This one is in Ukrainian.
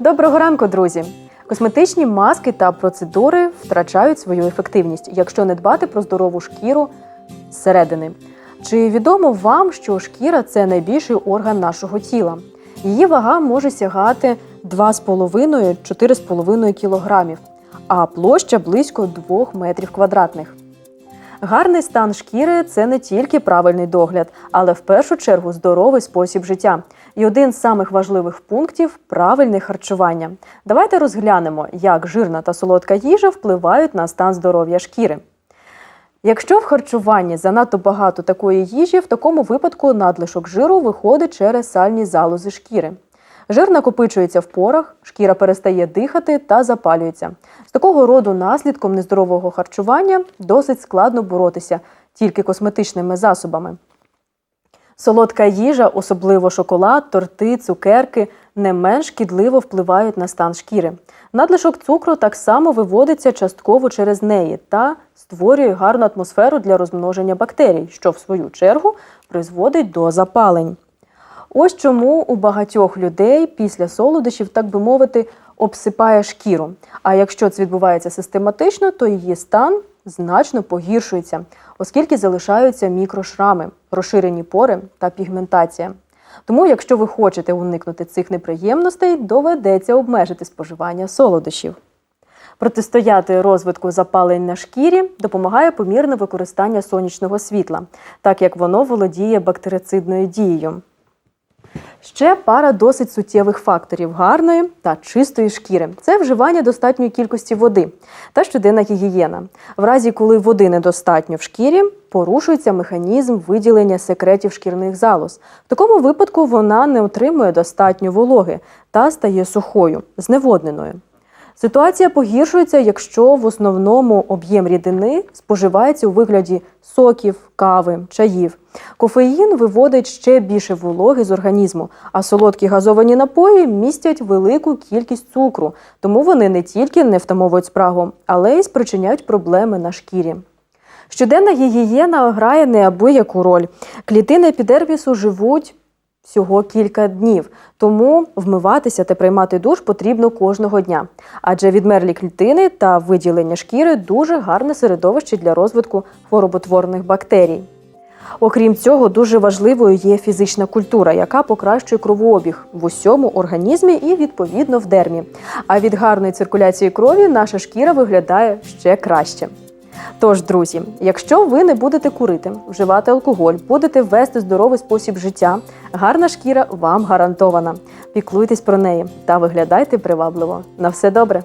Доброго ранку, друзі! Косметичні маски та процедури втрачають свою ефективність, якщо не дбати про здорову шкіру зсередини. Чи відомо вам, що шкіра це найбільший орган нашого тіла? Її вага може сягати 2,5-4,5 кілограмів, а площа близько 2 метрів квадратних. Гарний стан шкіри це не тільки правильний догляд, але в першу чергу здоровий спосіб життя. І один з самих важливих пунктів правильне харчування. Давайте розглянемо, як жирна та солодка їжа впливають на стан здоров'я шкіри. Якщо в харчуванні занадто багато такої їжі, в такому випадку надлишок жиру виходить через сальні залози шкіри. Жир накопичується в порах, шкіра перестає дихати та запалюється. З такого роду наслідком нездорового харчування досить складно боротися тільки косметичними засобами. Солодка їжа, особливо шоколад, торти, цукерки, не менш шкідливо впливають на стан шкіри. Надлишок цукру так само виводиться частково через неї та створює гарну атмосферу для розмноження бактерій, що в свою чергу призводить до запалень. Ось чому у багатьох людей після солодощів, так би мовити, обсипає шкіру. А якщо це відбувається систематично, то її стан значно погіршується, оскільки залишаються мікрошрами, розширені пори та пігментація. Тому, якщо ви хочете уникнути цих неприємностей, доведеться обмежити споживання солодощів. Протистояти розвитку запалень на шкірі допомагає помірне використання сонячного світла, так як воно володіє бактерицидною дією. Ще пара досить суттєвих факторів гарної та чистої шкіри це вживання достатньої кількості води та щоденна гігієна. В разі, коли води недостатньо в шкірі, порушується механізм виділення секретів шкірних залоз. В такому випадку вона не отримує достатньо вологи та стає сухою, зневодненою. Ситуація погіршується, якщо в основному об'єм рідини споживається у вигляді соків, кави, чаїв. Кофеїн виводить ще більше вологи з організму, а солодкі газовані напої містять велику кількість цукру, тому вони не тільки не втамовують спрагу, але й спричиняють проблеми на шкірі. Щоденна гігієна грає неабияку роль. Клітини епідермісу живуть всього кілька днів, тому вмиватися та приймати душ потрібно кожного дня. Адже відмерлі клітини та виділення шкіри дуже гарне середовище для розвитку хвороботворних бактерій. Окрім цього, дуже важливою є фізична культура, яка покращує кровообіг в усьому організмі і відповідно в дермі. А від гарної циркуляції крові наша шкіра виглядає ще краще. Тож, друзі, якщо ви не будете курити, вживати алкоголь, будете вести здоровий спосіб життя, гарна шкіра вам гарантована. Піклуйтесь про неї та виглядайте привабливо. На все добре!